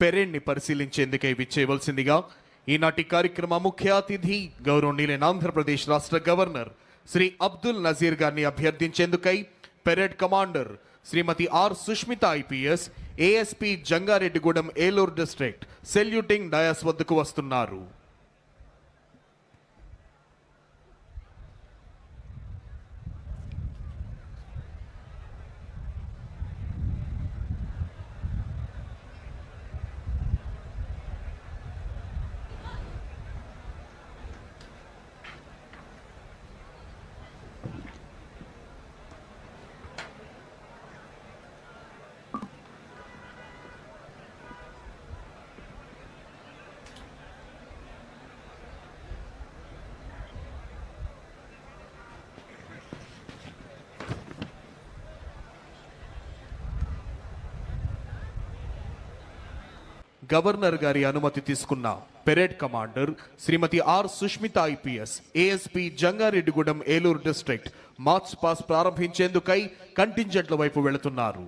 పెరేడ్ని పరిశీలించేందుకే పరిశీలించేందుకై విచ్చేయవలసిందిగా ఈనాటి కార్యక్రమ ముఖ్య అతిథి గౌరవనీయులైన ఆంధ్రప్రదేశ్ రాష్ట్ర గవర్నర్ శ్రీ అబ్దుల్ నజీర్ గారిని అభ్యర్థించేందుకై parade commander Shrimati R Sushmita IPS ASP Jangareddygudem Eluru district saluting dais వద్దకు వస్తున్నారు. గవర్నర్ గారి అనుమతి తీసుకున్న parade commander Shrimati R Sushmita IPS ASP Jangareddygudem Eluru district march past ప్రారంభించేందుకై కంటింజెంట్ల వైపు వెళుతున్నారు.